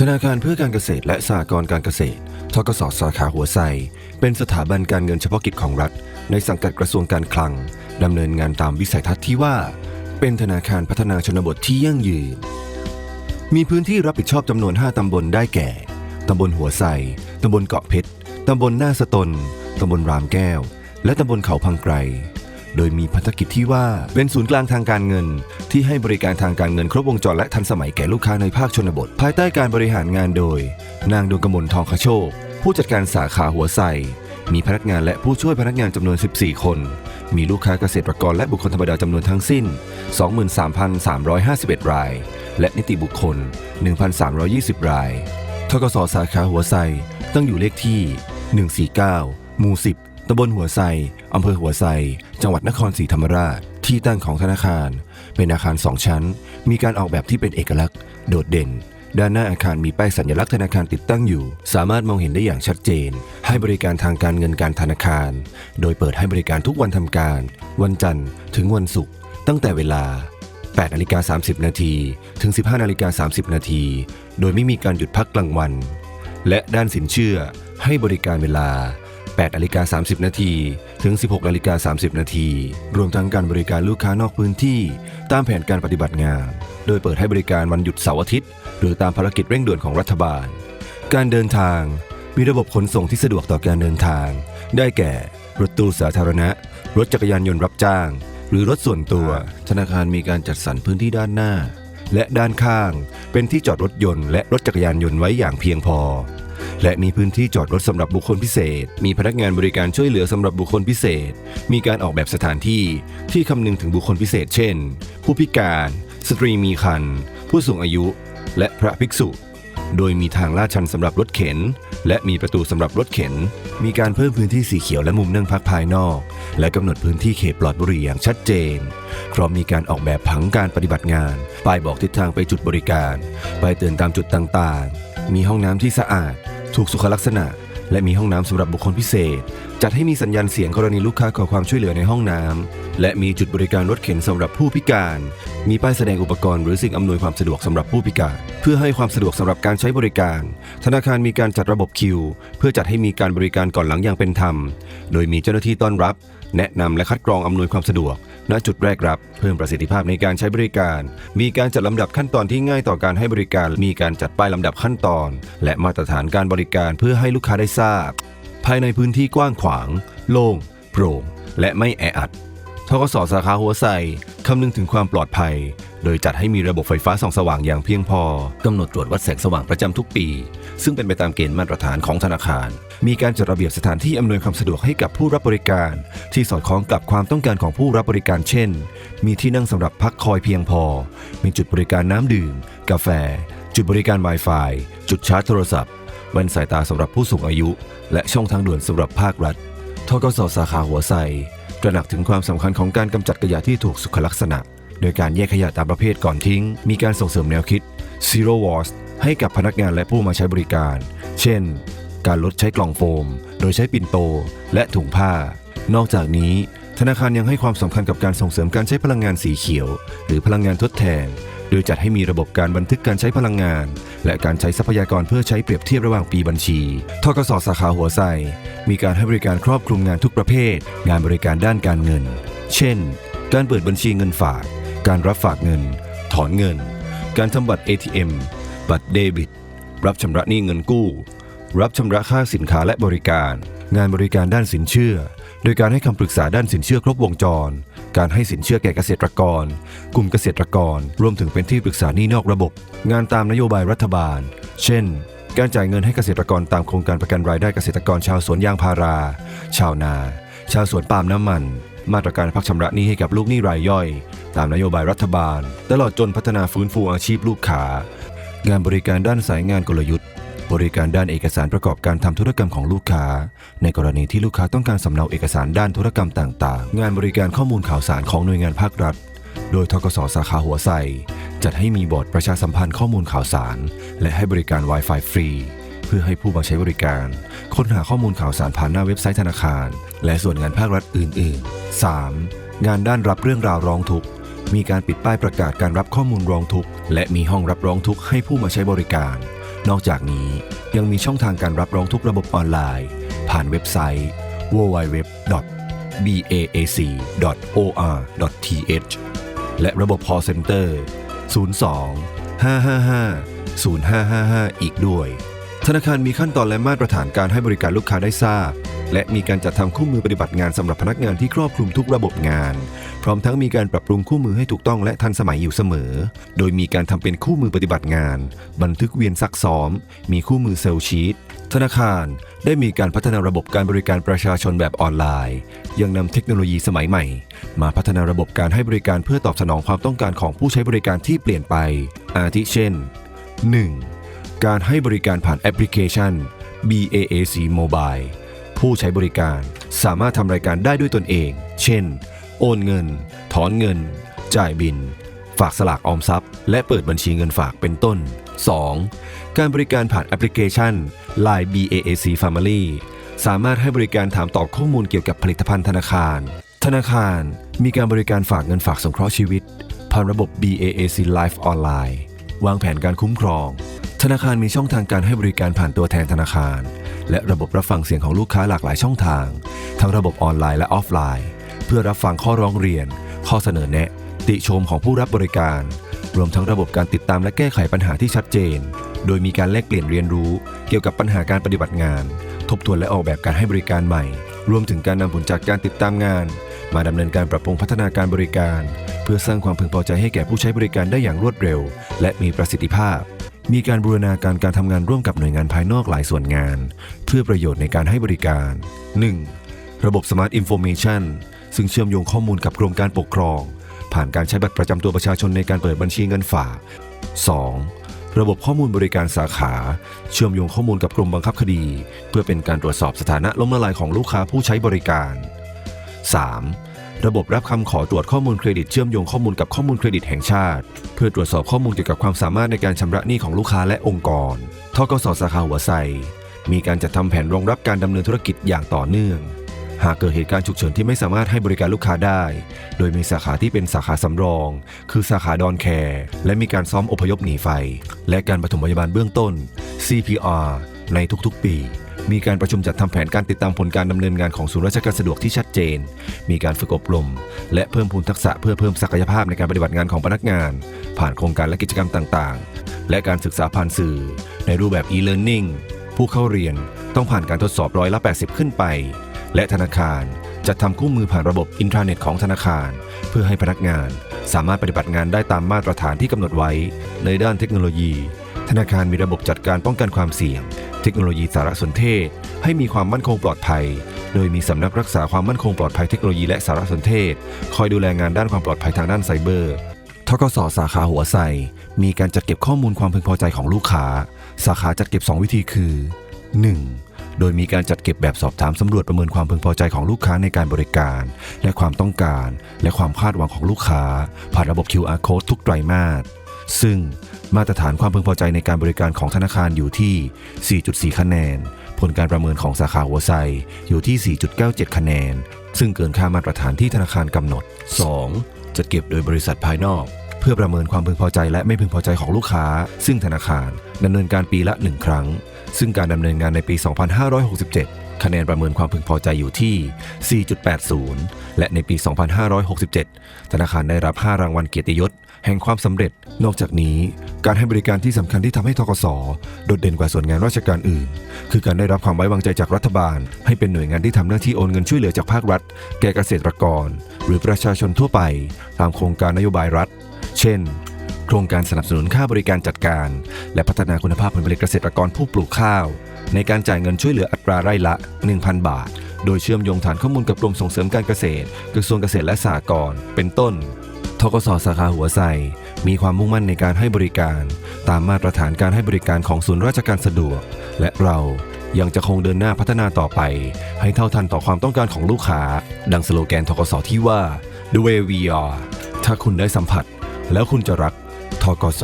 ธนาคารเพื่อการเกษตรและสหกรณ์การเกษตร ทกสสาขาหัวไซเป็นสถาบันการเงินเฉพาะกิจของรัฐ ในสังกัดกระทรวงการคลัง ดำเนินงานตามวิสัยทัศน์ที่ว่า เป็นธนาคารพัฒนาชนบทที่ยั่งยืน มีพื้นที่รับผิดชอบจำนวน 5 ตำบลได้แก่ ตำบลหัวไซตำบลเกาะเพชร ตำบลหน้าสตน ตำบลรามแก้ว และตำบลเขาพังไกร โดยมีพันธกิจที่ว่าเป็นศูนย์กลางทางการเงิน ที่ให้บริการทางการเงินครบวงจรและทันสมัยแก่ลูกค้าในภาคชนบท ภายใต้การบริหารงานโดย นางดวงกมลทองขโชค ผู้จัดการสาขาหัวไซมีพนักงานและผู้ช่วยพนักงานจำนวน 14 คน มีลูกค้าเกษตรกรและบุคคลธรรมดาจำนวนทั้งสิ้น 23,351 ราย และนิติบุคคล 1,320 ราย ทกสสาขาหัวไซตั้งอยู่เลขที่ 149 หมู่ 10 ตำบลหัวไซ อำเภอหัวไซ จังหวัดนครศรีธรรมราช ที่ตั้งของธนาคาร เป็นอาคาร2ชั้น มีการออกแบบที่เป็นเอกลักษณ์ โดดเด่น ด้านหน้าอาคารมีป้ายสัญลักษณ์ธนาคารติดตั้งอยู่ สามารถมองเห็นได้อย่างชัดเจน ให้บริการทางการเงินการธนาคาร โดยเปิดให้บริการทุกวันทำการ วันจันทร์ ถึงวันศุกร์ตั้งแต่เวลา8นาฬิกา30 นาทีถึง 15นาฬิกา30 นาทีโดยไม่มีการหยุดพักกลางวัน และด้านสินเชื่อให้บริการเวลา 8นาฬิกา30 นาทีถึง 16นาฬิกา30 นาทีรวมทั้งการบริการลูกค้านอกพื้นที่ ตามแผนการปฏิบัติงาน โดยเปิดให้บริการวันหยุดเสาร์อาทิตย์ หรือตามภารกิจเร่งด่วนของรัฐบาล การเดินทาง มีระบบขนส่งที่สะดวกต่อการเดินทาง ได้แก่ รถตู้สาธารณะ รถจักรยานยนต์รับจ้าง หรือรถส่วนตัว ธนาคารมีการจัดสรรพื้นที่ด้านหน้า และด้านข้าง เป็นที่จอดรถยนต์และรถจักรยานยนต์ไว้อย่างเพียงพอ และมีพื้นที่จอดรถสำหรับบุคคลพิเศษ มีพนักงานบริการช่วยเหลือสำหรับบุคคลพิเศษ มีการออกแบบสถานที่ที่คำนึงถึงบุคคลพิเศษ เช่น ผู้พิการ สตรีมีครรภ์ผู้สูงอายุ และพระภิกษุ โดยมีทางลาดชันสำหรับรถเข็น และมีประตูสำหรับรถเข็น มีการเพิ่มพื้นที่สีเขียวและมุมนั่งพักภายนอก และกำหนดพื้นที่เขตปลอดบุหรี่อย่างชัดเจนพร้อมมีการออกแบบผังการปฏิบัติงาน ป้ายบอกทิศทางไปจุดบริการ ป้ายเตือนตามจุดต่างๆ มีห้องน้ำที่สะอาด ถูกสุขลักษณะ และมีห้องน้ำสำหรับบุคคลพิเศษ จัดให้มีสัญญาณเสียงกรณีลูกค้าขอความช่วยเหลือในห้องน้ำและมีจุดบริการรถเข็นสำหรับผู้พิการ มีป้ายแสดงอุปกรณ์หรือสิ่งอำนวยความสะดวกสำหรับผู้พิการ เพื่อให้ความสะดวกสำหรับการใช้บริการ ธนาคารมีการจัดระบบคิว เพื่อจัดให้มีการบริการก่อนหลังอย่างเป็นธรรม โดยมีเจ้าหน้าที่ต้อนรับ แนะนำและคัดกรองอำนวยความสะดวก ณจุดแรกรับ เพิ่มประสิทธิภาพในการใช้บริการ มีการจัดลำดับขั้นตอนที่ง่ายต่อการให้บริการ มีการจัดป้ายลำดับขั้นตอน และมาตรฐานการบริการเพื่อให้ลูกค้าได้ทราบ ภายในพื้นที่กว้างขวาง โล่งโปร่ง และไม่แออัดทกสสาขาหัวไซคำนึงถึงความปลอดภัย โดยจัดให้มีระบบไฟฟ้าส่องสว่างอย่างเพียงพอกำหนดตรวจวัดแสงสว่างประจำทุกปี ซึ่งเป็นไปตามเกณฑ์มาตรฐานของธนาคาร มีการจัดระเบียบสถานที่อำนวยความสะดวกให้กับผู้รับบริการ ที่สอดคล้องกับความต้องการของผู้รับบริการเช่น มีที่นั่งสำหรับพักคอยเพียงพอ มีจุดบริการน้ำดื่ม กาแฟ จุดบริการ Wi-Fi จุดชาร์จโทรศัพท์แว่นสายตาสำหรับผู้สูงอายุ และช่องทางด่วนสำหรับภาครัฐทกสสาขาหัวไซตระหนักถึงความสำคัญของการกำจัดขยะที่ถูกสุขลักษณะ โดยการแยกขยะตามประเภทก่อนทิ้ง มีการส่งเสริมแนวคิด Zero Waste ให้กับพนักงานและผู้มาใช้บริการ เช่น การลดใช้กล่องโฟม โดยใช้ปิ่นโต และถุงผ้า นอกจากนี้ ธนาคารยังให้ความสำคัญกับการส่งเสริมการใช้พลังงานสีเขียว หรือพลังงานทดแทน โดยจัดให้มีระบบการบันทึกการใช้พลังงาน และการใช้ทรัพยากรเพื่อใช้เปรียบเทียบระหว่างปีบัญชี ทกสสาขาหัวไซมีการให้บริการครอบคลุมงานทุกประเภท งานบริการด้านการเงิน เช่น การเปิดบัญชีเงินฝาก การรับฝากเงิน ถอนเงิน การทำบัตร ATM บัตรเดบิต รับชำระหนี้เงินกู้ รับชำระค่าสินค้าและบริการ งานบริการด้านสินเชื่อ โดยการให้คำปรึกษาด้านสินเชื่อครบวงจร การให้สินเชื่อแก่เกษตรกร กลุ่มเกษตรกร รวมถึงเป็นที่ปรึกษาหนี้นอกระบบ งานตามนโยบายรัฐบาล เช่น การจ่ายเงินให้เกษตรกรตามโครงการประกันรายได้เกษตรกรชาวสวนยางพารา ชาวนา ชาวสวนปาล์มน้ำมัน มาตรการพักชำระหนี้ให้กับลูกหนี้รายย่อย ตามนโยบายรัฐบาล ตลอดจนพัฒนาฟื้นฟูอาชีพลูกค้างานบริการด้านสายงานกลยุทธ์ บริการด้านเอกสารประกอบการทำธุรกรรมของลูกค้า ในกรณีที่ลูกค้าต้องการสำเนาเอกสารด้านธุรกรรมต่างๆ งานบริการข้อมูลข่าวสารของหน่วยงานภาครัฐ โดยทกสสาขาหัวไซจัดให้มีบอร์ดประชาสัมพันธ์ข้อมูลข่าวสาร และให้บริการ Wi-Fi ฟรีเพื่อให้ผู้มาใช้บริการ ค้นหาข้อมูลข่าวสารผ่านหน้าเว็บไซต์ธนาคาร และส่วนงานภาครัฐอื่น ๆ 3. งานด้านรับเรื่องราวร้องทุกข์มีการปิดป้ายประกาศการรับข้อมูลร้องทุกข์และมีห้องรับร้องทุกข์ให้ผู้มาใช้บริการ นอกจากนี้ยังมีช่องทางการรับร้องทุกระบบออนไลน์ ผ่านเว็บไซต์ www.baac.or.th และระบบ call center 02 555 0555 อีกด้วย ธนาคารมีขั้นตอนและมาตรฐานการให้บริการลูกค้าได้ทราบ และมีการจัดทำคู่มือปฏิบัติงานสำหรับพนักงานที่ครอบคลุมทุกระบบงาน พร้อมทั้งมีการปรับปรุงคู่มือให้ถูกต้องและทันสมัยอยู่เสมอ โดยมีการทำเป็นคู่มือปฏิบัติงาน บันทึกเวียนซักซ้อม มีคู่มือเซลล์ชีตธนาคารได้มีการพัฒนาระบบการบริการประชาชนแบบออนไลน์ ยังนำเทคโนโลยีสมัยใหม่ มาพัฒนาระบบการให้บริการเพื่อตอบสนองความต้องการของผู้ใช้บริการที่เปลี่ยนไป อาทิเช่น 1. การให้บริการผ่านแอปพลิเคชัน BAAC Mobile ผู้ใช้บริการ สามารถทำรายการได้ด้วยตนเอง เช่น โอนเงิน ถอนเงิน จ่ายบิน ฝากสลากออมทรัพย์ และเปิดบัญชีเงินฝากเป็นต้น 2. การบริการผ่านแอปพลิเคชัน Line BAAC Family สามารถให้บริการถามตอบข้อมูลเกี่ยวกับผลิตภัณฑ์ธนาคาร ธนาคารมีการบริการฝากเงินฝากสงเคราะห์ชีวิต ผ่านระบบ BAAC Life Online วางแผนการคุ้มครอง ธนาคารมีช่องทางการให้บริการผ่านตัวแทนธนาคาร และระบบรับฟังเสียงของลูกค้าหลากหลายช่องทาง ทั้งระบบออนไลน์และออฟไลน์ เพื่อรับฟังข้อร้องเรียน ข้อเสนอแนะ ติชมของผู้รับบริการ รวมทั้งระบบการติดตามและแก้ไขปัญหาที่ชัดเจน โดยมีการแลกเปลี่ยนเรียนรู้ เกี่ยวกับปัญหาการปฏิบัติงาน ทบทวนและออกแบบการให้บริการใหม่ รวมถึงการนำผลจากการติดตามงาน มาดำเนินการปรับปรุงพัฒนาการบริการ เพื่อสร้างความพึงพอใจให้แก่ผู้ใช้บริการได้อย่างรวดเร็ว และมีประสิทธิภาพ มีการบูรณาการการทำงานร่วมกับหน่วยงานภายนอกหลายส่วนงาน เพื่อประโยชน์ในการให้บริการ 1. ระบบ Smart Information ซึ่งเชื่อมโยงข้อมูลกับกรมการปกครอง ผ่านการใช้บัตรประจำตัวประชาชนในการเปิดบัญชีเงินฝาก 2. ระบบข้อมูลบริการสาขา เชื่อมโยงข้อมูลกับกรมบังคับคดี เพื่อเป็นการตรวจสอบสถานะล้มละลายของลูกค้าผู้ใช้บริการ 3. ระบบรับคำขอตรวจข้อมูลเครดิตเชื่อมโยงข้อมูลกับข้อมูลเครดิตแห่งชาติ เพื่อตรวจสอบข้อมูลเกี่ยวกับความสามารถในการชำระหนี้ของลูกค้าและองค์กรทกสสาขาหัวไซมีการจัดทำแผนรองรับการดำเนินธุรกิจอย่างต่อเนื่อง หากเกิดเหตุการณ์ฉุกเฉินที่ไม่สามารถให้บริการลูกค้าได้ โดยมีสาขาที่เป็นสาขาสำรอง คือสาขาดอนแคร์และมีการซ้อมอพยพหนีไฟ และการปฐมพยาบาลเบื้องต้น CPR ในทุกๆปี มีการประชุมจัดทำแผนการติดตามผลการดำเนินงานของศูนย์ราชการสะดวกที่ชัดเจน มีการฝึกอบรม และเพิ่มพูนทักษะเพื่อเพิ่มศักยภาพในการปฏิบัติงานของพนักงาน ผ่านโครงการและกิจกรรมต่างๆ และการศึกษาผ่านสื่อ ในรูปแบบ e-learning ผู้เข้าเรียนต้องผ่านการทดสอบร้อยละ 80 ขึ้นไป และธนาคารจะทำคู่มือผ่านระบบอินทราเน็ตของธนาคาร เพื่อให้พนักงานสามารถปฏิบัติงานได้ตามมาตรฐานที่กำหนดไว้ ในด้านเทคโนโลยี ธนาคารมีระบบจัดการป้องกันความเสี่ยง เทคโนโลยีสารสนเทศ ให้มีความมั่นคงปลอดภัย โดยมีสำนักรักษาความมั่นคงปลอดภัยเทคโนโลยีและสารสนเทศ คอยดูแลงานด้านความปลอดภัยทางด้านไซเบอร์ทกสสาขาหัวไซมีการจัดเก็บข้อมูลความพึงพอใจของลูกค้า สาขาจัดเก็บ 2 วิธีคือ 1. โดยมีการจัดเก็บแบบสอบถามสำรวจประเมินความพึงพอใจของลูกค้าในการบริการ และความต้องการ และความคาดหวังของลูกค้า ผ่านระบบ QR code ทุกไตรมาส ซึ่งมาตรฐานความพึงพอใจในการบริการของธนาคารอยู่ที่ 4.4 คะแนน ผลการประเมินของสาขาหัวไซอยู่ที่ 4.97 คะแนน ซึ่งเกินค่ามาตรฐานที่ธนาคารกำหนด 2. จัดเก็บโดยบริษัทภายนอก เพื่อประเมินความพึงพอใจและไม่พึงพอใจของลูกค้า ซึ่งธนาคารดำเนินการปีละ 1 ครั้ง ซึ่งการดำเนินงานในปี 2567 คะแนนประเมินความพึงพอใจอยู่ที่ 4.80 และในปี 2567 ธนาคารได้รับ 5 รางวัลเกียรติยศ แห่งความสำเร็จ นอกจากนี้ การให้บริการที่สำคัญที่ทำให้ทกสโดดเด่นกว่าส่วนงานราชการอื่น คือการได้รับความไว้วางใจจากรัฐบาล ให้เป็นหน่วยงานที่ทำหน้าที่โอนเงินช่วยเหลือจากภาครัฐ แก่เกษตรกร หรือประชาชนทั่วไป ตามโครงการนโยบายรัฐ เช่นโครงการสนับสนุนค่าบริการจัดการ และพัฒนาคุณภาพผลผลิตเกษตรกรผู้ปลูกข้าว ในการจ่ายเงินช่วยเหลืออัตราไร่ละ 1,000 บาท โดยเชื่อมโยงฐานข้อมูลกับกรมส่งเสริมการเกษตร กระทรวงเกษตรและสหกรณ์เป็นต้นทกสสาขาหัวไซมีความมุ่งมั่นในการให้บริการ ตามมาตรฐานการให้บริการของศูนย์ราชการสะดวก และเรายังจะคงเดินหน้าพัฒนาต่อไป ให้เท่าทันต่อความต้องการของลูกค้า ดังสโลแกนทกสที่ว่า The way we are ถ้าคุณได้สัมผัส แล้วคุณจะรักทกส